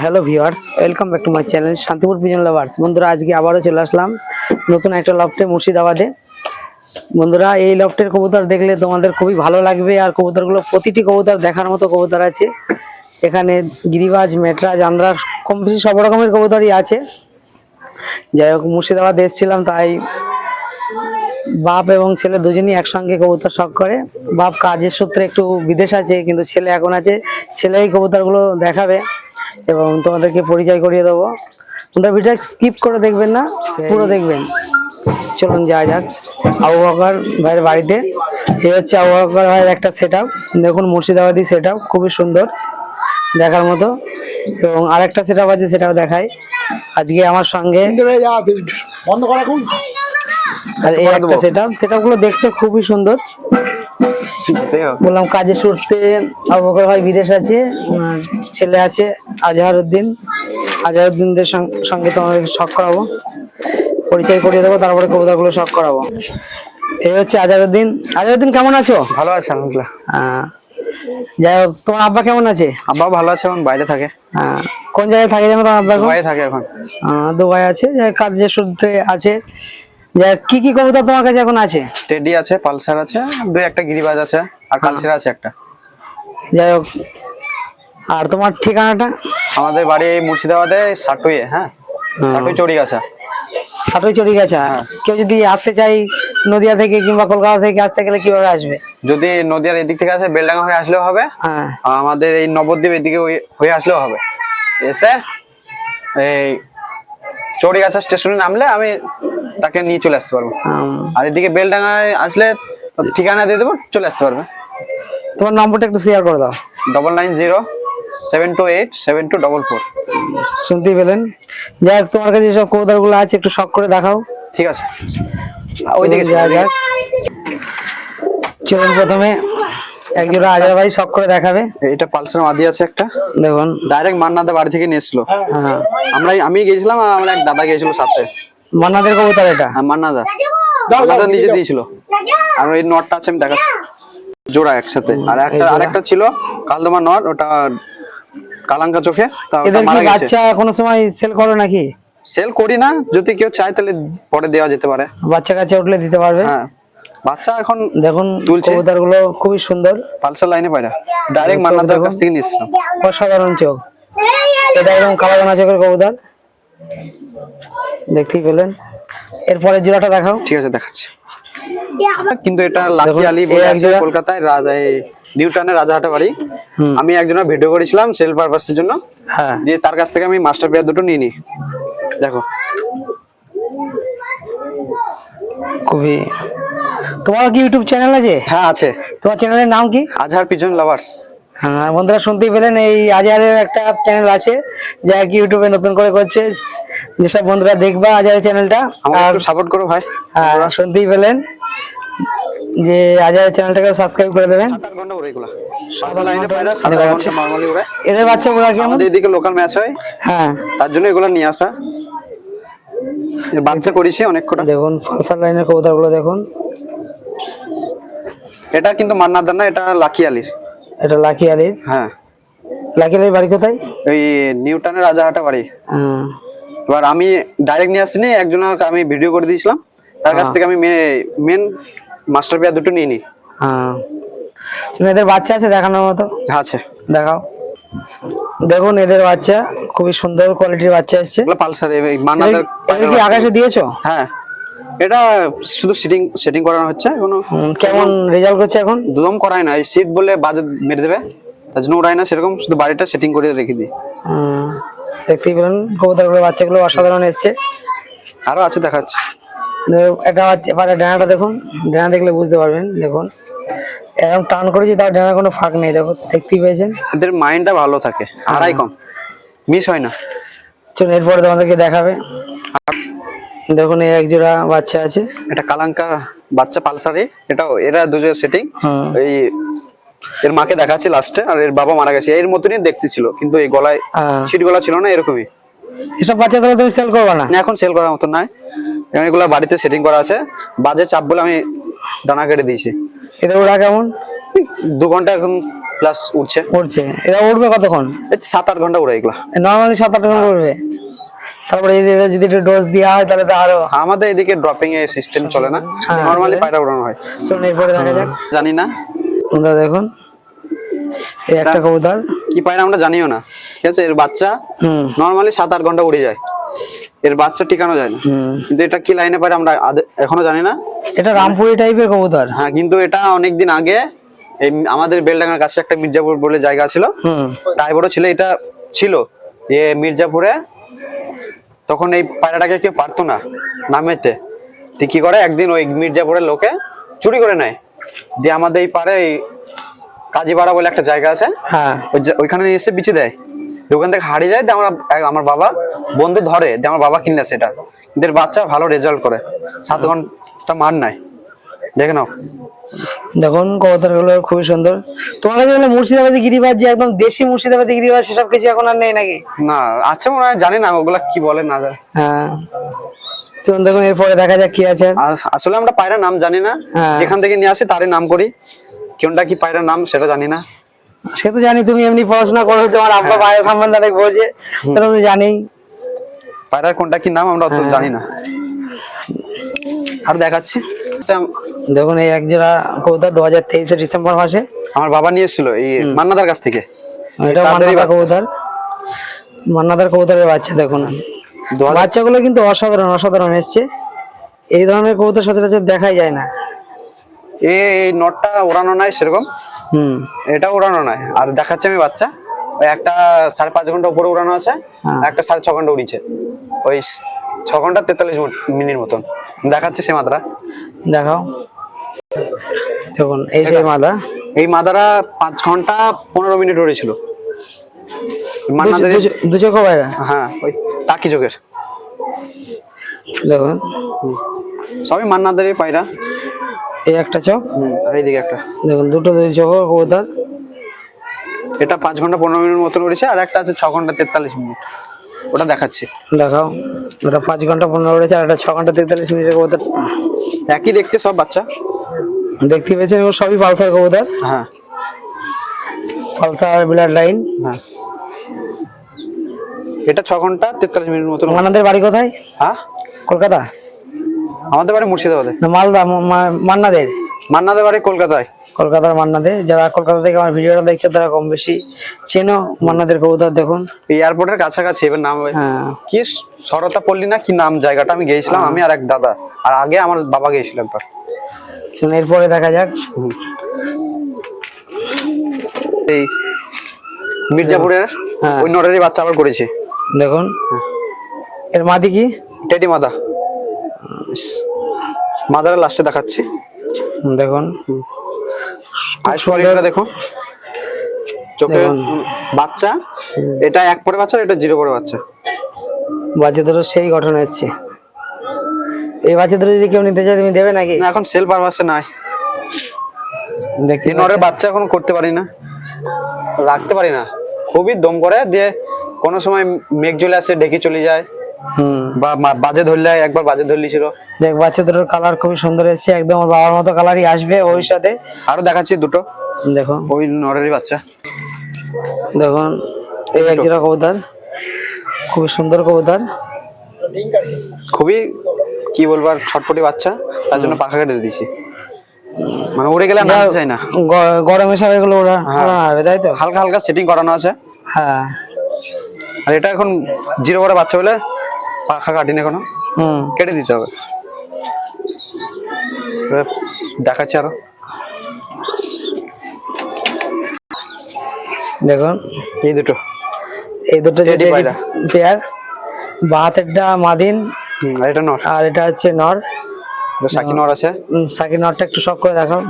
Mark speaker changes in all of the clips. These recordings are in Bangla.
Speaker 1: Hello viewers welcome back to my channel Shantipur pigeon lovers বন্ধুরা, আজকে আবারও চলে আসলাম নতুন একটা লফটে মুর্শিদাবাদে। বন্ধুরা, এই লফটের কবুতর দেখলে তোমাদের খুবই ভালো লাগবে আর কবুতরগুলো প্রতিটি কবুতর দেখার মতো কবুতর আছে। এখানে গিরিবাজ, মেটরাজ, আন্দ্রা, কম বেশি সব রকমের কবুতরই আছে। যাই হোক, মুর্শিদাবাদ এসেছিলাম, তাই বাপ এবং ছেলে দুজনই একসঙ্গে কবুতর শখ করে। বাপ কাজের সূত্রে একটু বিদেশ আছে কিন্তু ছেলে এখন আছে। ছেলে এই কবুতরগুলো দেখাবে এবং তোমাদেরকে পরিচয় করিয়ে দেবো। তোমরা ভিডিও স্কিপ করে দেখবেন না পুরো দেখবেন। চলুন যাওয়া যাক আবু বকর ভাইয়ের বাড়িতে। এই হচ্ছে আবু বকর ভাইয়ের একটা সেট দেখুন মুর্শিদাবাদি সেট আপ খুবই সুন্দর দেখার মতো। এবং আরেকটা সেট আছে সেটাও দেখায় আজকে আমার সঙ্গে
Speaker 2: বন্ধ করা খুব
Speaker 1: আর এই একটা সেট আপগুলো দেখতে খুবই সুন্দর। বললাম কাজে সূত্রে আবু ভাই বিদেশ আছে ছেলে আছে আজহার উদ্দিন আজহার উদ্দিনদের সঙ্গে তোমাদের শখ করাবো। পরিচয় করিয়ে দেবো তারপরে কবিতাগুলো শখ করাবো। এই হচ্ছে আজহারউদ্দিন। আজহারউদ্দিন কেমন আছো?
Speaker 3: ভালো আছে আলহামদুলিল্লাহ।
Speaker 1: আহ, যাই হোক তোমার আব্বা কেমন আছে?
Speaker 3: আব্বা ভালো আছে এখন বাইরে থাকে।
Speaker 1: আহ, কোন জায়গায় থাকে যেন তোমার আব্বা
Speaker 3: বাইরে থাকে এখন।
Speaker 1: দুবাই আছে কাজের সূত্রে আছে। কি কি কবিতা তোমার কাছে এখন আছে?
Speaker 3: টেডি আছে পালসার আছে দুই একটা গিরিবাজ আছে আর কালচিরা আছে একটা।
Speaker 1: যাই হোক আর তোমার ঠিকানাটা?
Speaker 3: আমাদের বাড়ি মুর্শিদাবাদে সাটুয়ে হ্যাঁ? সাটুই চড়িগাছা
Speaker 1: সাটই চড়ি গেছে কেউ যদি আসতে চাই নদিয়া থেকে কিংবা কলকাতা থেকে আসতে গেলে কীভাবে আসবে?
Speaker 3: যদি নদিয়ার এদিক থেকে আসে বেলডাঙ্গা হয়ে আসলেও হবে।
Speaker 1: হ্যাঁ।
Speaker 3: আমাদের এই নবদ্বীপ এদিকে হয়ে- হয়ে আসলেও হবে। এসে এই চড়িগাছা স্টেশনে নামলে আমি তাকে নিয়ে চলে আসতে পারব। আর এদিকে বেলডাঙ্গায় আসলে ঠিকানা দিয়ে দেবো চলে আসতে পারবে।
Speaker 1: তোমার নম্বরটা একটু শেয়ার করে দাও।
Speaker 3: Double nine zero seven two eight seven two double four
Speaker 1: শুনতেই পেলেন। যাই হোক তোমার কাছে যেসব কবিতারগুলো আছে একটু শখ করে দেখাও।
Speaker 3: ঠিক আছে। ওইদিকে
Speaker 1: যাওয়া যাক চলুন প্রথমে। একজোড়া আজার ভাই শখ করে দেখাবে।
Speaker 3: এটা পালসার মাদি আছে একটা।
Speaker 1: দেখুন।
Speaker 3: ডাইরেক্ট মান্নাদা বাড়ি থেকে নিয়ে এসেছিল
Speaker 1: হ্যাঁ।
Speaker 3: আমরা আমি গিয়েছিলাম আর আমার এক দাদা গিয়েছিল সাথে।
Speaker 1: মান্নাদের কবুতর এটা?
Speaker 3: হ্যাঁ মান্নাদা। মান্নাদা নিজে দিয়েছিল। আর এই নটটা আছে আমি দেখাচ্ছি। জোড়া একসাথে। আর একটা আরেকটা ছিল কালদমা নট ওটা কালাঙ্কা চোখে
Speaker 1: এদের কি বাচ্চা কোনো সময় সেল করো নাকি?
Speaker 3: সেল করি না যদি কেউ চায় তাহলে পরে দেওয়া যেতে পারে।
Speaker 1: বাচ্চা কাচ্চা উঠলে দিতে পারবে?
Speaker 3: হ্যাঁ। বাচ্চা এখন
Speaker 1: দেখুন
Speaker 3: তুলছে।
Speaker 1: কবুতরগুলো খুবই সুন্দর।
Speaker 3: পালসার লাইনে পায়রা। ডাইরেক্ট মান্নাদার কাছ থেকে নিয়েছিলাম
Speaker 1: অসাধারণ চোখ। এটা একদম কালো দানা চোখের কবুতর। দেখতেই পেলেন এরপরে জোড়াটা দেখাও।
Speaker 3: ঠিক আছে দেখাচ্ছি। কিন্তু এটা লাকি আলী বলে আছে কলকাতায় রাজা এই নিউটনের রাজাহাটা বাড়ি। আমি একজনের ভিডিও করেছিলাম সেল পারপাসের জন্য।
Speaker 1: হ্যাঁ।
Speaker 3: দিয়ে তার কাছ থেকে আমি মাস্টার পেয়ার দুটো নিয়ে নিই। দেখো।
Speaker 1: খুবই তোমার কি ইউটিউব চ্যানেল আছে?
Speaker 3: হ্যাঁ আছে।
Speaker 1: তোমার চ্যানেলের নাম কি?
Speaker 3: আজহার পিজন লাভার্স
Speaker 1: হ্যাঁ বন্ধুরা শুনতেই পেলেন এই আজারের একটা চ্যানেল আছে যা কি ইউটিউবে নতুন করে করছে। যেসব বন্ধুরা দেখবা আজারের চ্যানেলটা আর
Speaker 3: সাপোর্ট করো ভাই।
Speaker 1: হ্যাঁ, শুনতেই পেলেন যে আজারের চ্যানেলটাকে সাবস্ক্রাইব করে দেবেন। এদের বাচ্চাগুলো কেমন?
Speaker 3: আমাদের এদিকে লোকাল ম্যাচ হয়।
Speaker 1: হ্যাঁ।
Speaker 3: তার জন্য এগুলো নিয়ে আসা। বাচ্চা করেছি অনেক কটা
Speaker 1: দেখুন ফালসার লাইনের কবুতরগুলো দেখুন।
Speaker 3: এটা কিন্তু মান্নাদার না এটা লাকি আলীর।
Speaker 1: এটা লাকি আলির?
Speaker 3: হ্যাঁ।
Speaker 1: লাকি আলির বাড়ি কোথায়?
Speaker 3: ওই নিউটনের রাজাহাটা বাড়ি।
Speaker 1: হ্যাঁ,
Speaker 3: এবার আমি ডাইরেক্ট নিয়ে আসিনি একজনের আমি ভিডিও করে দিয়েছিলাম। তার কাছ থেকে আমি মেন মাস্টার পেয়ার দুটো নিয়ে নিই
Speaker 1: হ্যাঁ। এদের বাচ্চা আছে দেখানোর মতো?
Speaker 3: আছে।
Speaker 1: দেখাও। দেখুন এদের বাচ্চা খুবই সুন্দর কোয়ালিটির বাচ্চা এসছে।
Speaker 3: এগুলো পালসার মান্নাদের
Speaker 1: আকাশে দিয়েছ?
Speaker 3: হ্যাঁ। এটা শুধু সেটিং সেটিং করানো হচ্ছে কোনো
Speaker 1: কেমন রেজাল্ট করছে এখন?
Speaker 3: দুদম করায় না এই শীত বলে বাজে মেরে দেবে তার জন্য ওরাই না সেরকম শুধু বাড়িটা সেটিং করে রেখে দিই।
Speaker 1: দেখতেই পেলেন কবুতরগুলো বাচ্চাগুলো অসাধারণ এসছে।
Speaker 3: আরও আছে দেখাচ্ছে।
Speaker 1: বাচ্চা এবারে ডানাটা দেখুন ডানা দেখলে বুঝতে পারবেন দেখুন। এরকম টান করেছি তার ডানার কোনো ফাঁক নেই দেখো দেখতেই পেয়েছেন।
Speaker 3: এদের মাইন্ডটা ভালো থাকে আড়াই কম মিস হয় না।
Speaker 1: চলুন এরপরে তোমাদেরকে দেখাবে। দেখুন এই এক জোড়া বাচ্চা আছে।
Speaker 3: এটা কালাঙ্কা বাচ্চা পালসারে। এটাও এরা দুজন সেটিং এই এর মাকে দেখাচ্ছি লাস্টে আর এর বাবা মারা গেছে। এর মতনই দেখতে ছিল কিন্তু এই গলায়
Speaker 1: হ্যাঁ।
Speaker 3: ছিট গলা ছিল না এরকমই।
Speaker 1: এসব বাচ্চা তাহলে তুমি সেল করবে না?
Speaker 3: না, এখন সেল করার মতন নাই। এগুলো বাড়িতে সেটিং করা আছে। বাজে চাপ বলে আমি ডানা কেটে দিয়েছি।
Speaker 1: এদের ওরা কেমন?
Speaker 3: দু ঘণ্টা এখন প্লাস উঠছে।
Speaker 1: উঠছে। এরা উঠবে কতক্ষণ?
Speaker 3: এই সাত আট ঘণ্টা উড়ে এগুলা।
Speaker 1: নর্মালি সাত আট ঘণ্টা উঠবে তারপরে যে যদি একটু ডোজ দেওয়া হয় তাহলে তো আরও
Speaker 3: আমাদের এদিকে ড্রপিং এর সিস্টেম চলে না।
Speaker 1: হ্যাঁ।
Speaker 3: নর্মালি পায়রা উড়ানো হয়।
Speaker 1: চলুন এরপরে দেখা যাক।
Speaker 3: জানি না।
Speaker 1: বন্ধুরা দেখুন। এই একটা কবুতর।
Speaker 3: কি পায়রা আমরা জানিও না। ঠিক আছে এর বাচ্চা নর্মালি সাত আট ঘণ্টা উড়ে যায়। এর বাচ্চা টিকানো যায় না। কিন্তু এটা কি লাইনে পারে আমরা এখনও জানি না।
Speaker 1: এটা রামপুরি টাইপের কবুতর।
Speaker 3: হ্যাঁ কিন্তু এটা অনেকদিন আগে এই আমাদের বেলডাঙ্গার কাছে একটা মির্জাপুর বলে জায়গা ছিল। ড্রাইভারও ছিল এটা ছিল। এ মির্জাপুরে তখন এই পায়রাটাকে কেউ পারতো না নামেতে। কি করে? একদিন ওই মির্জাপুরের লোকে চুরি করে নেয়। দিয়ে আমাদের এই পারে এই কাজীপাড়া বলে একটা জায়গা আছে।
Speaker 1: হ্যাঁ।
Speaker 3: ওইখানে নিয়ে এসে বিচে দেয়। ওখান থেকে হারিয়ে যায়। দিয়ে আমরা আমার বাবা বন্ধু ধরে। দিয়ে আমার বাবা কিনলে সেটা। কিন্তু বাচ্চা ভালো রেজাল্ট করে। সাত ঘণ্টা মার নাই। দেখে নাও।
Speaker 1: দেখুন কবুতরগুলো খুবই সুন্দর। তোমার কাছে বলে মুর্শিদাবাদী গিরিবাজ যে একদম দেশি মুর্শিদাবাদী গিরিবাজ সেসব কিছু এখন আর নেই নাকি?
Speaker 3: না আছে মনে হয় জানি না ওগুলা কি বলে না জানি।
Speaker 1: হ্যাঁ। চলুন দেখুন এরপরে দেখা যাক কি আছে।
Speaker 3: আসলে আমরা পায়রা নাম জানি না।
Speaker 1: হ্যাঁ।
Speaker 3: যেখান থেকে নিয়ে আসি তারই নাম করি। কোনটা কি পায়রার নাম সেটা জানি না।
Speaker 1: সে তো জানি তুমি এমনি পড়াশোনা করো তোমার আব্বা ভাইয়ের সম্বন্ধে অনেক বোঝে সেটা তো জানি।
Speaker 3: পায়রার কোনটা কি নাম আমরা অত
Speaker 1: হ্যাঁ।
Speaker 3: জানি না। আর দেখাচ্ছি।
Speaker 1: দেখুন এই এক জোড়া কবুতর দু হাজার তেইশে ডিসেম্বর মাসে।
Speaker 3: আমার বাবা নিয়ে এসেছিল এই মান্নাদার কাছ থেকে।
Speaker 1: এটা মান্নাদার কবুতর। মান্নাদার কবুতরের বাচ্চা দেখুন। বাচ্চাগুলো কিন্তু অসাধারণ অসাধারণ এসছে। এই ধরনের কবুতর সচরাচর দেখাই যায় না।
Speaker 3: এ এই নটটা ওড়ানো নাই সেরকম।
Speaker 1: হুম।
Speaker 3: এটা উড়ানো নাই আর দেখাচ্ছে আমি বাচ্চা। একটা সাড়ে পাঁচ ঘণ্টা উপরে উড়ানো আছে
Speaker 1: হ্যাঁ।
Speaker 3: একটা সাড়ে ছ ঘণ্টা উড়িছে ওই ছ ঘণ্টা তেতাল্লিশ মিনিট মতন। দেখাচ্ছে সে মাত্রা
Speaker 1: দেখাও। দেখুন এই সেই মাদা।
Speaker 3: এই মাদারা পাঁচ ঘণ্টা পনেরো মিনিট উড়েছিল মান্নাদের
Speaker 1: দু চোখ বাইরা।
Speaker 3: হ্যাঁ ওই টাকি চোখের।
Speaker 1: দেখুন।
Speaker 3: সবই পায়রা।
Speaker 1: এই একটা চোখ।
Speaker 3: হুম আর এইদিকে একটা।
Speaker 1: দেখুন দুটো দুই কবুতর।
Speaker 3: এটা পাঁচ ঘণ্টা পনেরো মিনিট মতন উড়েছে আর একটা আছে ছ ঘণ্টা তেতাল্লিশ মিনিট। ওটা দেখাচ্ছি।
Speaker 1: দেখাও ওটা পাঁচ ঘণ্টা পনেরো উড়েছে আর একটা ছ ঘণ্টা তেতাল্লিশ মিনিটের কবুতর।
Speaker 3: একই দেখতে সব বাচ্চা?
Speaker 1: দেখতে পেয়েছেন এগুলো সবই পালসার কবুতর।
Speaker 3: হ্যাঁ।
Speaker 1: পালসার বিলার লাইন।
Speaker 3: হ্যাঁ। এটা ছ ঘণ্টা তেতাল্লিশ মিনিট মতন।
Speaker 1: মান্নাদের বাড়ি কোথায়?
Speaker 3: হ্যাঁ?
Speaker 1: কলকাতা?
Speaker 3: আমাদের বাড়ি মুর্শিদাবাদে।
Speaker 1: মালদা মান্নাদের।
Speaker 3: মান্নাদের বাড়ি কলকাতায়?
Speaker 1: কলকাতার মান্নাদে। যারা কলকাতা থেকে আমার ভিডিওটা দেখছে তারা কম বেশি চেনো মান্নাদের কবুতর দেখুন।
Speaker 3: এয়ারপোর্টের কাছাকাছি এবার নাম
Speaker 1: হ্যাঁ
Speaker 3: কি সরতা পল্লী না কি নাম জায়গাটা? আমি গিয়েছিলাম আমি আর এক দাদা। আর আগে আমার বাবা গিয়েছিল একবার।
Speaker 1: এরপরে দেখা যাক।
Speaker 3: এই মির্জাপুরের
Speaker 1: হ্যাঁ।
Speaker 3: ওই নরেরই বাচ্চা আবার করেছে।
Speaker 1: দেখুন। এর মাদি কি?
Speaker 3: টেডি মাদা। মাদারের লাস্টে দেখাচ্ছি।
Speaker 1: দেখুন।
Speaker 3: আইস কোয়ালিটিটা দেখো চোখে বাচ্চা। এটা এক পরে বাচ্চা এটা জিরো পরে বাচ্চা।
Speaker 1: বাচ্চা দুটো সেই গঠন এসছে। এই বাচ্চা দুটো যদি কেউ নিতে চায় তুমি দেবে নাকি?
Speaker 3: না এখন সেল পারপাসে নাই।
Speaker 1: দেখতে
Speaker 3: নরের বাচ্চা এখন করতে পারি না। রাখতে পারি না। খুবই দম করে দিয়ে কোনো সময় মেঘ চলে আসে ডেকে চলে যায়। বা বাজে ধরলে একবার বাজে ধরলি ছিল
Speaker 1: দেখ বাচ্চা দুটোর কালার খুবই সুন্দর এসছে একদম ওর বাবার মতো কালারই আসবে ভবিষ্যতে।
Speaker 3: আরও দেখাচ্ছি দুটো।
Speaker 1: দেখো।
Speaker 3: ওই নরেরই বাচ্চা।
Speaker 1: দেখুন এই এক জোড়া কবুতর। খুবই সুন্দর কবুতর।
Speaker 3: খুবই কি বলব আর ছটপটি বাচ্চা। তার জন্য পাখা কেটে দিয়েছি। মানে উড়ে গেলে নামতে চাই না।
Speaker 1: গরমে সব এগুলো ওরা
Speaker 3: হ্যাঁ।
Speaker 1: ওরা হবে তাই তো?
Speaker 3: হালকা হালকা সেটিং করানো আছে।
Speaker 1: হ্যাঁ।
Speaker 3: আর এটা এখন জিরো করে বাচ্চা হলে পাখা কাটিনি এখনও।
Speaker 1: হুম।
Speaker 3: কেটে দিতে হবে। দেখাচ্ছি আরও।
Speaker 1: দেখুন।
Speaker 3: এই দুটো।
Speaker 1: এই দুটো
Speaker 3: পায়রা।
Speaker 1: পেয়ার বা হাতেরটা মাদিন
Speaker 3: আর এটা নর।
Speaker 1: আর এটা হচ্ছে নর।
Speaker 3: সাকি নর আছে।
Speaker 1: সাকি নরটা একটু শখ করে দেখাও।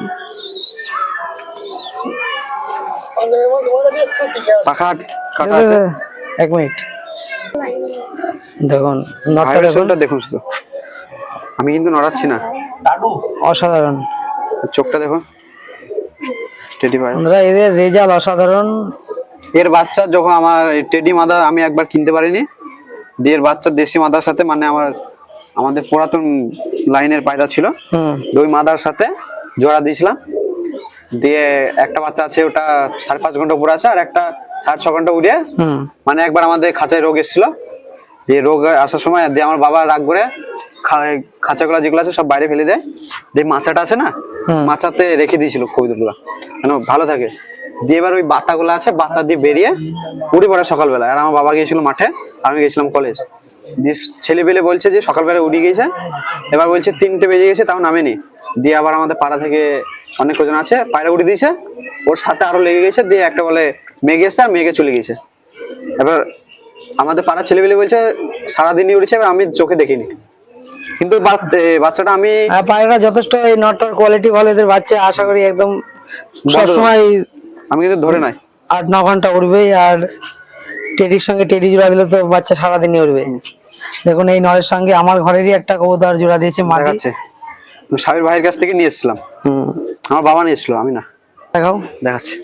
Speaker 3: পাখা কাটা আছে।
Speaker 1: এক মিনিট। দেখুন নটটা দেখুন।
Speaker 3: শুধু। আমি কিন্তু নড়াচ্ছি না।
Speaker 1: অসাধারণ।
Speaker 3: চোখটা দেখুন। টেডি ভাই।
Speaker 1: বন্ধুরা এদের রেজাল্ট অসাধারণ।
Speaker 3: এর বাচ্চা যখন আমার টেডি মাদা আমি একবার কিনতে পারিনি দিয়ে বাচ্চা দেশি মাদার সাথে মানে আমার আমাদের পুরাতন লাইনের পায়রা ছিল দুই মাদার সাথে জোড়া দিয়েছিলাম। দিয়ে একটা বাচ্চা আছে ওটা সাড়ে পাঁচ ঘণ্টা উপরে আছে আর একটা সাড়ে ছ ঘণ্টা
Speaker 1: হুম।
Speaker 3: মানে একবার আমাদের খাঁচায় রোগ এসেছিল। দিয়ে রোগ আসার সময় দিয়ে আমার বাবা রাগ করে খাঁচাগুলো যেগুলো আছে সব বাইরে ফেলে দেয়। দিয়ে মাচাটা আছে না। মাচাতে রেখে দিয়েছিল কবিতাগুলো। কেন ভালো থাকে। দিয়ে এবার ওই বাতাগুলো আছে বাতা দিয়ে বেরিয়ে উড়ে পড়ে সকালবেলা। আর আমার বাবা গিয়েছিল মাঠে আমি গেছিলাম কলেজ। দিয়ে ছেলে পেলে বলছে যে সকালবেলা উড়ে গেছে এবার বলছে তিনটে বেজে গেছে তাও নামেনি। দিয়ে আবার আমাদের পাড়া থেকে অনেক কজন আছে পায়রা উড়ে দিয়েছে। ওর সাথে আরও লেগে গেছে দিয়ে একটা বলে মেঘ এসছে আর মেঘে চলে গেছে এবার আমাদের পাড়ার ছেলেবেলে বলছে সারাদিনই উড়েছে এবার আমি চোখে দেখিনি। কিন্তু বাচ- বাচ্চাটা আমি
Speaker 1: পায়রাটা যথেষ্ট এই নটটার কোয়ালিটি ভালো এদের বাচ্চা আশা করি একদম সবসময়
Speaker 3: আমি কিন্তু ধরে নাই।
Speaker 1: আট ন ঘণ্টা উড়বেই আর টেডির সঙ্গে টেডি জোড়া দিলে তো বাচ্চা সারাদিনই উড়বে। দেখুন এই নরের সঙ্গে আমার ঘরেরই একটা কবুতর জোড়া দিয়েছে
Speaker 3: দেখাচ্ছে। আমি সাবির ভাইয়ের কাছ থেকে নিয়ে এসেছিলাম। আমার বাবা নিয়ে এসেছিল আমি না।
Speaker 1: দেখাও।
Speaker 3: দেখাচ্ছি।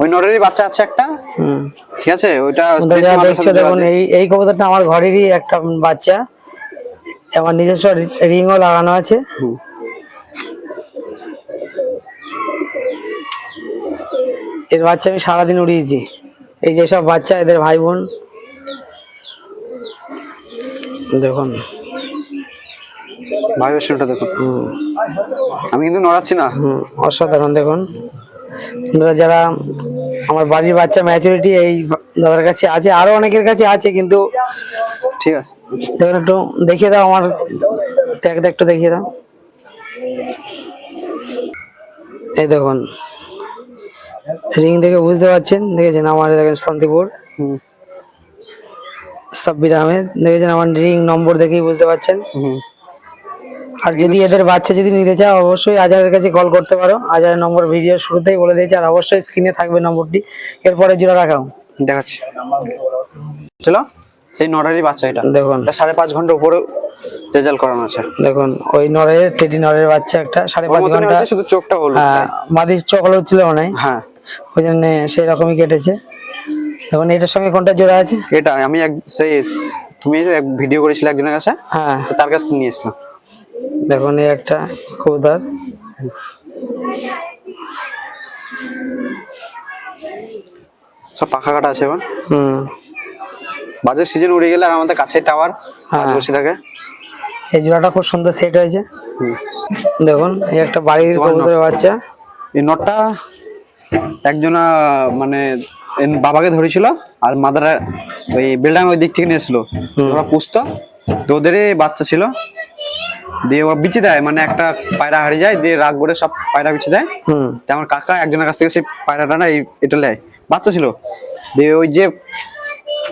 Speaker 3: ওই নরেরই বাচ্চা আছে একটা।
Speaker 1: হুম।
Speaker 3: ঠিক আছে? ওইটা
Speaker 1: দেখছ দেখুন এই এই কবুতরটা আমার ঘরেরই একটা বাচ্চা। আমার নিজস্ব রিংও লাগানো আছে। এর বাচ্চা আমি সারাদিন উড়িয়েছি। এই যেসব বাচ্চা এদের ভাই বোন। দেখুন।
Speaker 3: ভাই দেখুন। আমি কিন্তু নড়াচ্ছি না।
Speaker 1: অসাধারণ দেখুন। বন্ধুরা যারা আমার বাড়ির বাচ্চা ম্যাচুরিটি এই দাদার কাছে আছে আরও অনেকের কাছে আছে কিন্তু
Speaker 3: ঠিক আছে।
Speaker 1: দেখুন একটু দেখিয়ে দাও আমার ট্যাগটা একটু দেখিয়ে দাও। এই দেখুন রিং দেখে বুঝতে পারছেন দেখেছেন আমার দেখেন শান্তিপুর। সাব্বির আহমেদ দেখেছেন আমার রিং নম্বর দেখেই বুঝতে পারছেন।
Speaker 3: হুম।
Speaker 1: আর যদি এদের বাচ্চা যদি নিতে চাও অবশ্যই আজারের কাছে কল করতে পারো। আজারের নম্বর ভিডিও শুরুতেই বলে দিয়েছে আর অবশ্যই স্ক্রিনে থাকবে নম্বরটি এরপরে জোড়া রাখাও
Speaker 3: দেখাচ্ছি। চলো সেই নটারই বাচ্চা এটা।
Speaker 1: দেখুন।
Speaker 3: সাড়ে পাঁচ ঘণ্টা উপরে রেজাল্ট করানো আছে।
Speaker 1: দেখুন ওই নরের টেডি নরের বাচ্চা একটা সাড়ে পাঁচ
Speaker 3: ঘণ্টা। শুধু চোখটা হলুদ
Speaker 1: হ্যাঁ মাদির চকল ছিল মনে হয়।
Speaker 3: হ্যাঁ।
Speaker 1: ওই জন্য সেই রকমই কেটেছে। এখন এটার সঙ্গে কোনটা জোড়া আছে?
Speaker 3: এটা আমি এক সেই তুমি এক ভিডিও করেছিলে একজনের কাছে?
Speaker 1: হ্যাঁ।
Speaker 3: তার কাছে নিয়ে এসলাম
Speaker 1: দেখুন এই একটা কবুতর।
Speaker 3: সব পাখা কাটা আছে এবার
Speaker 1: হুম।
Speaker 3: বাজের সিজন উড়ে গেলে আর আমাদের কাছে টাওয়ার। বসে থাকে
Speaker 1: এই জোড়াটা খুব সুন্দর সেট হয়েছে।
Speaker 3: হুম।
Speaker 1: দেখুন এই একটা বাড়ির কবুতরের বাচ্চা।
Speaker 3: এই নটটা একজনা মানে বাবাকে ধরেছিল আর মাদারা ওই বিল্ডাং ওই দিক থেকে নিয়ে এসলো ওরা পুষতো। তো ওদেরই বাচ্চা ছিল। দিয়ে ওরা বিচি দেয় মানে একটা পায়রা হারিয়ে যায় দিয়ে রাগ করে সব পায়রা বিচি দেয়। তো আমার কাকা একজনের কাছ থেকে সেই পায়রাটা না এটা নেয় বাচ্চা ছিল। দিয়ে ওই যে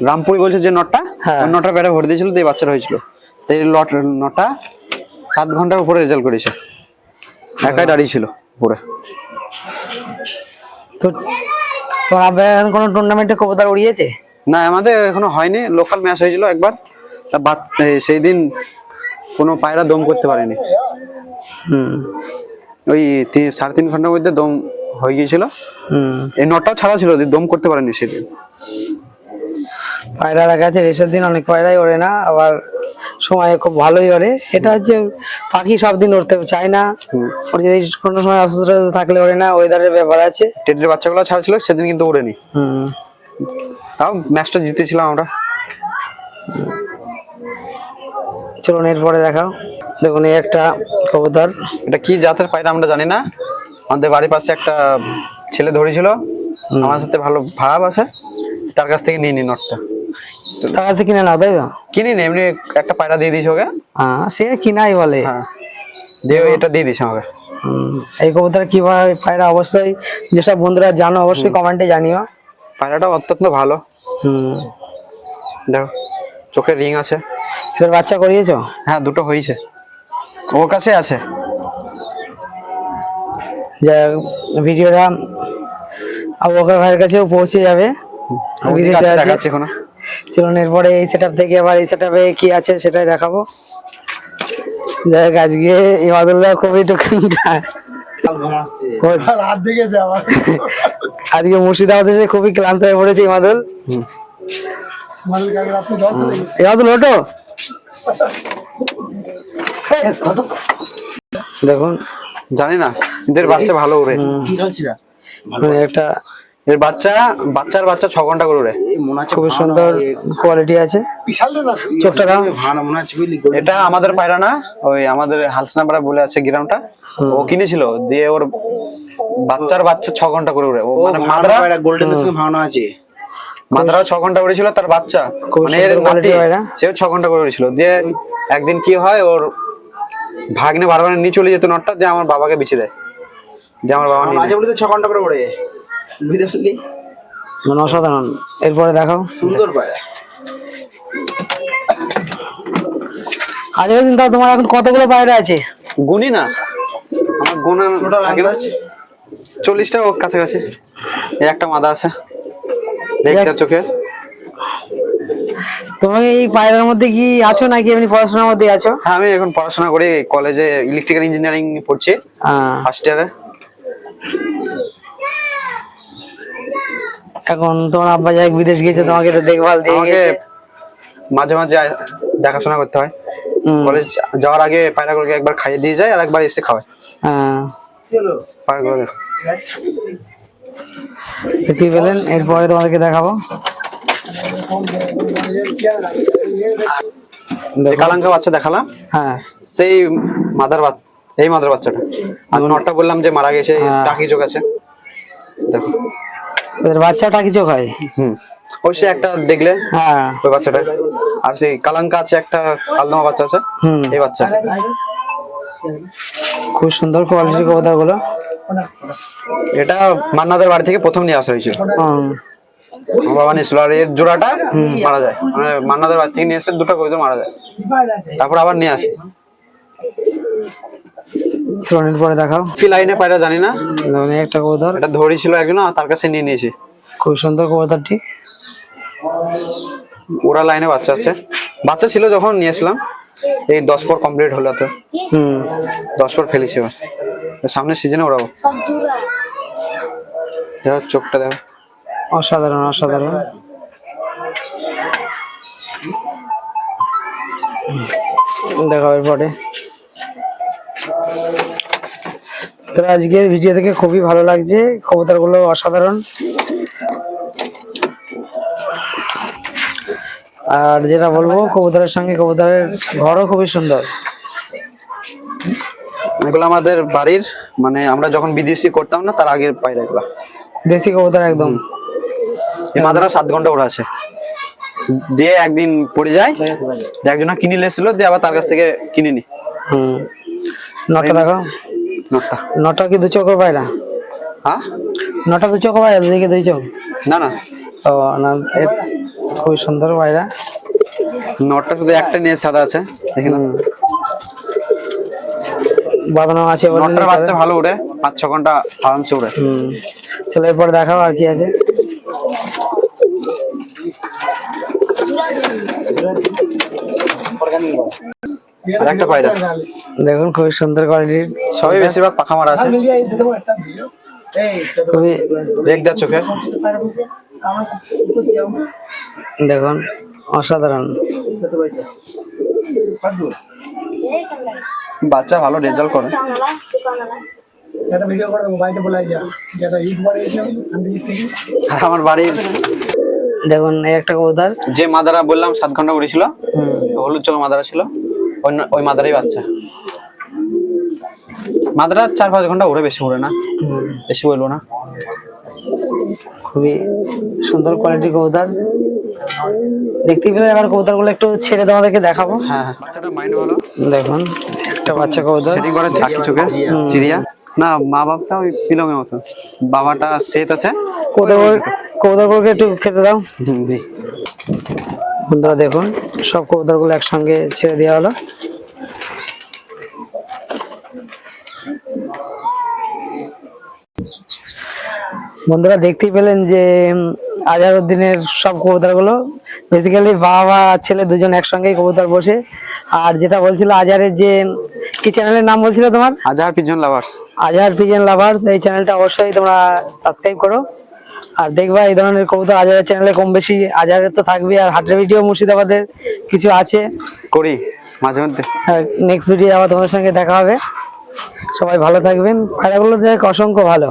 Speaker 3: রামপুরি বলছে যে নটটা
Speaker 1: হ্যাঁ।
Speaker 3: নটটা পেটে ভরে দিয়েছিল দিয়ে বাচ্চাটা হয়েছিল। তো এই লট নটা সাত ঘণ্টার উপরে রেজাল্ট করেছে। একাই দাঁড়িয়ে ছিল উপরে।
Speaker 1: তো আব্বা এখন কোনো টুর্নামেন্টে কবুতর উড়িয়েছে?
Speaker 3: না আমাদের এখনও হয়নি লোকাল ম্যাচ হয়েছিল একবার। তা সেই দিন কোনো পায়রা দম করতে পারেনি।
Speaker 1: হুম।
Speaker 3: ওই তিন- সাড়ে তিন ঘণ্টার মধ্যে দম হয়ে গিয়েছিল। এই নটটাও ছাড়া ছিল দম করতে পারেনি সেদিন।
Speaker 1: পায়রা দেখা যাচ্ছে রেসের দিন অনেক পায়রাই ওড়ে না আবার সময় খুব ভালোই ওড়ে। এটা হচ্ছে পাখি সব দিন উড়তে চায় না। ওর যদি কোনো সময় অসুস্থ থাকলে ওড়ে না ওয়েদারের ব্যাপার আছে।
Speaker 3: টেটের বাচ্চাগুলো ছাড়া ছিল সেদিন কিন্তু ওড়েনি।
Speaker 1: হুম।
Speaker 3: তাও ম্যাচটা জিতেছিলাম আমরা।
Speaker 1: চলুন এরপরে দেখাও। দেখুন এই একটা কবুতর।
Speaker 3: এটা কি জাতের পায়রা আমরা জানি না। আমাদের বাড়ির পাশে একটা ছেলে ধরেছিল। আমার সাথে ভালো ভাব আছে। তার কাছ থেকে নিয়ে নি নটটা।
Speaker 1: তার কাছে কিনে নাও তাই তো?
Speaker 3: কিনি নি এমনি একটা পায়রা দিয়ে দিয়েছে ওকে।
Speaker 1: হ্যাঁ সে কিনাই বলে।
Speaker 3: হ্যাঁ। দিয়ে এটা দিয়ে দিয়েছে আমাকে।
Speaker 1: এই কবুতর কীভাবে পায়রা? অবশ্যই যেসব বন্ধুরা জানো অবশ্যই কমেন্টে জানিও।
Speaker 3: পায়রাটা অত্যন্ত ভালো।
Speaker 1: হুম।
Speaker 3: দেখো চোখের রিং আছে।
Speaker 1: এবার বাচ্চা করিয়েছো?
Speaker 3: হ্যাঁ দুটো হয়েছে। ওর কাছে আছে।
Speaker 1: যা ভিডিওটা আবু বকর ভাইয়ের কাছেও পৌঁছে যাবে। চলুন এরপরে এই সেট থেকে আবার এই সেট কি আছে সেটাই দেখাবো। যাই হোক আজকে ইমাদুল্লাহ খুবই
Speaker 2: আমার
Speaker 1: আজকে মুর্শিদাবাদ এসে খুবই ক্লান্ত হয়ে পড়েছে ইমাদুল
Speaker 2: হয়ে।
Speaker 1: ইমাদুল ওটো দেখুন।
Speaker 3: জানি না এদের বাচ্চা ভালো উড়ে
Speaker 1: মানে একটা
Speaker 3: এর বাচ্চা বাচ্চার বাচ্চা ছ ঘণ্টা করে উড়ে
Speaker 2: মনে
Speaker 1: খুবই সুন্দর কোয়ালিটি আছে। চোখটা
Speaker 3: এটা আমাদের পায়রা না ওই আমাদের হালসনাপাড়া বলে আছে গ্রামটা। ও কিনেছিল দিয়ে ওর বাচ্চার বাচ্চা ছ ঘণ্টা করে উড়ে ও মানে মাদ্রা
Speaker 2: ভাওনা আছে।
Speaker 3: মাদ্রাও ছ ঘণ্টা উড়েছিল তার বাচ্চা মানে এর নাতি, সেও ছ ঘণ্টা করে উড়েছিল দিয়ে একদিন কি হয় ওর ভাগ্নে বারবার নিয়ে চলে যেত নটটা দিয়ে আমার বাবাকে বিছে দেয়। দিয়ে আমার বাবা
Speaker 2: মাঝে। তো ছ ঘণ্টা করে ওড়ে বুঝতে
Speaker 1: মানে অসাধারণ। এরপরে দেখাও।
Speaker 2: সুন্দর পায়।
Speaker 1: আজকের দিন তাও তোমার এখন কতগুলো পায়রা আছে?
Speaker 3: গুনি না। আমার গোনা
Speaker 2: টোটাল
Speaker 3: থাকে
Speaker 2: আছে।
Speaker 3: চল্লিশটা ওর কাছাকাছি। এই একটা মাদা আছে। চোখে।
Speaker 1: তোমাকে এই পায়রার মধ্যে কি আছো নাকি? এমনি পড়াশোনার মধ্যে আছো?
Speaker 3: হ্যাঁ আমি এখন পড়াশোনা করি কলেজে ইলেকট্রিক্যাল ইঞ্জিনিয়ারিং পড়ছি ফার্স্ট ইয়ারে
Speaker 1: এখন তোমার আব্বা যাই বিদেশ গিয়েছে তোমাকে একটু দেখভাল দিয়ে গেছে।
Speaker 3: মাঝে মাঝে দেখাশোনা করতে হয়। কলেজ যাওয়ার আগে পায়রাগুলোকে একবার খাইয়ে দিয়ে যায় আর একবার এসে খাওয়ায়।
Speaker 2: চলো
Speaker 3: পায়রাগুলো দেখো।
Speaker 1: দেখতেই পেলেন এরপরে তোমাদেরকে দেখাবো।
Speaker 3: কালাঙ্কা বাচ্চা দেখালাম?
Speaker 1: হ্যাঁ।
Speaker 3: সেই মাদার বাচ্চা এই মাদার বাচ্চাটা। আমি নটটা বললাম যে মারা গেছে
Speaker 1: হ্যাঁ।
Speaker 3: টাকি চোখ আছে। দেখো।
Speaker 1: ওদের বাচ্চাটা কি চোখ হয়?
Speaker 3: হুম। ওই সে একটা দেখলে
Speaker 1: হ্যাঁ।
Speaker 3: ওই বাচ্চাটা। আর সেই কালাঙ্কা আছে একটা আলদমা বাচ্চা আছে। এই বাচ্চা।
Speaker 1: খুব সুন্দর কোয়ালিটির কবুতরগুলো
Speaker 3: এটা মান্নাদের বাড়ি থেকে প্রথম নিয়ে আসা হয়েছিল। বাবা আর এর জোড়াটা মারা যায়। মানে মান্নাদের বাড়ি থেকে নিয়ে এসে দুটো কবিতা মারা যায়। তারপর আবার নিয়ে আসে।
Speaker 1: চলুন এরপরে দেখাও।
Speaker 3: কি লাইনে পায়রা জানি না।
Speaker 1: একটা কবুতর।
Speaker 3: এটা ধরি ছিল একজন তার কাছে নিয়ে নিয়েছি।
Speaker 1: খুব সুন্দর কবুতরটি।
Speaker 3: ওরা লাইনে বাচ্চা আছে। বাচ্চা ছিল যখন নিয়েছিলাম এই দশ পর কমপ্লিট হলো তো।
Speaker 1: হুম।
Speaker 3: দশ পর ফেলেছি এবার সামনের সিজনে ওরাও। দেখো চোখটা দেখো।
Speaker 1: অসাধারণ অসাধারণ। দেখা এরপরে। তো আজকের ভিডিও থেকে খুবই ভালো লাগছে। কবুতরগুলো অসাধারণ। আর যেটা বলব কবুতরের সঙ্গে কবুতরের ঘরও খুবই সুন্দর।
Speaker 3: এগুলো আমাদের বাড়ির মানে আমরা যখন বিদেশি করতাম না তার আগের পায়রা এগুলা।
Speaker 1: দেশি কবুতর একদম।
Speaker 3: এই মাদারা সাত ঘণ্টা ওরা আছে। দিয়ে একদিন পড়ে যায় একজনা কিনে লেছিল দিয়ে আবার তার কাছ থেকে কিনে নি।
Speaker 1: হুম। নটা দেখো।
Speaker 3: নোটটা।
Speaker 1: নটা কি দু চোখ পায়রা?
Speaker 3: হ্যাঁ?
Speaker 1: নটা দু চোখ পায়রা দুদিকে দুই চোখ?
Speaker 3: না না।
Speaker 1: ও না খুবই সুন্দর পায়রা।
Speaker 3: নোটটা শুধু একটা নিয়ে সাদা আছে দেখি না।
Speaker 1: বাঁধানো আছে
Speaker 3: নোটটার বাচ্চা ভালো উড়ে পাঁচ ছ ঘণ্টা আরামসে উড়ে।
Speaker 1: হুম। চলো এরপর দেখাও আর কি আছে।
Speaker 3: আর একটা পায়রা।
Speaker 1: দেখুন খুবই সুন্দর কোয়ালিটির
Speaker 3: সবই বেশিরভাগ পাখা মারা আছে।
Speaker 1: খুবই
Speaker 3: দেখ দেখ চোখে।
Speaker 1: দেখুন অসাধারণ।
Speaker 3: বাচ্চা ভালো রেজাল্ট করে। আর আমার বাড়ির
Speaker 1: দেখুন এই একটা কবুতর।
Speaker 3: যে মাদারা বললাম সাত ঘণ্টা উড়েছিল
Speaker 1: হুম।
Speaker 3: হলুদ চোখ মাদারা ছিল ওই ন- ওই মাদারাই বাচ্চা। মাদারা চার পাঁচ ঘণ্টা উড়ে বেশি উড়ে না।
Speaker 1: হুম।
Speaker 3: বেশি বলব না।
Speaker 1: খুবই সুন্দর কোয়ালিটির কবুতর। দেখতে পেলে আমার কবুতরগুলো একটু ছেড়ে তোমাদেরকে দেখাবো।
Speaker 3: হ্যাঁ হ্যাঁ। বাচ্চাটা মাইন্ড ভালো?
Speaker 1: দেখুন। একটা বাচ্চা কবুতর
Speaker 3: সেটিং করে ঝাঁকি চোখে চিড়িয়া? না মা বাপটা ওই পিলংয়ের মতো। বাবাটা সেত আছে।
Speaker 1: কবুতর কবুতর গুলোকে একটু খেতে দাও।
Speaker 3: জি।
Speaker 1: বন্ধুরা দেখুন সব কবুতরগুলো একসঙ্গে ছেড়ে দেওয়া হলো। বন্ধুরা দেখতেই পেলেন যে আজহারউদ্দিনের সব কবুতরগুলো বেসিক্যালি বাবা ছেলে দুজন একসঙ্গে কবুতর বসে। আর যেটা বলছিল আজহারের যে কি চ্যানেলের নাম বলছিল তোমার?
Speaker 3: Azhar pigeon lovers
Speaker 1: Azhar pigeon lovers এই চ্যানেলটা অবশ্যই তোমরা সাবস্ক্রাইব করো। আর দেখবা এই ধরনের কবুতর আজহারের চ্যানেলে কম বেশি। আজহারের তো থাকবে আর হাটের ভিডিও মুর্শিদাবাদের কিছু আছে।
Speaker 3: করি মাঝে মধ্যে।
Speaker 1: নেক্সট ভিডিও আবার তোমাদের সঙ্গে দেখা হবে। সবাই ভালো থাকবেন। পায়রাগুলো দেখ অসংখ্য ভালো।